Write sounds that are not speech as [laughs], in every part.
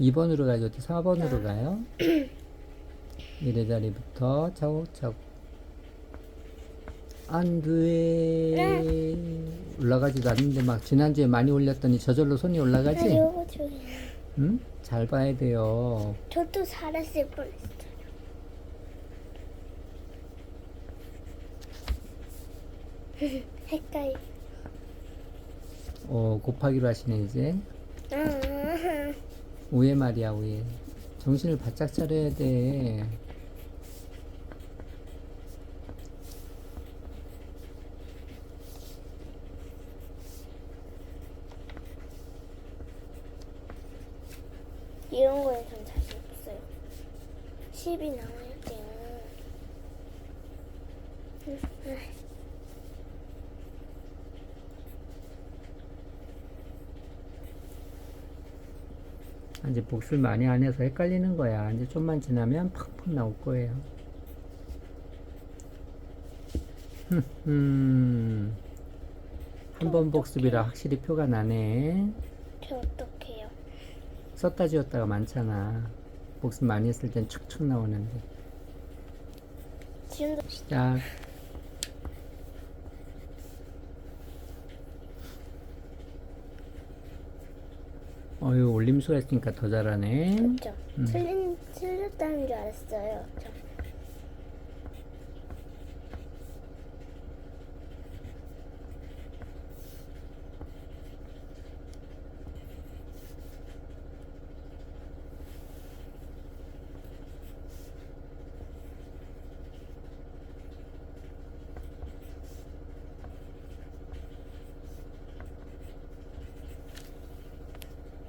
2번으로 가죠. 어디 4번으로 가요? [clears throat] 미래 자리부터 차곡차곡. 안 돼. 올라가지도 않는데 막 지난주에 많이 올렸더니 저절로 손이 올라가지? 이거 중에 응? 잘 봐야 돼요. 저도 잘했을 뻔했어요. [laughs] 헷갈려. 어, 곱하기로 하시네, 이제. 아, 오해 말이야, 오해. 정신을 바짝 차려야 돼. 이런 거에 전 자신 없어요. 10이 나와야 돼 이제 복습 많이 안 해서 헷갈리는 거야. 이제 좀만 지나면 팍팍 나올 거예요. 음. 한 번 복습이라 확실히 표가 나네. 저 어떡해요? 썼다 지웠다가 많잖아. 복습 많이 했을 땐 척척 나오는데. 지금도 시작. 어유 올림수가 있으니까 더 잘하네. 그렇죠. 음. 틀린 틀렸다는 줄 알았어요.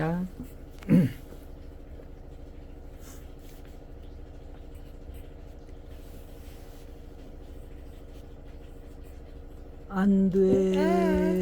자. 안 돼.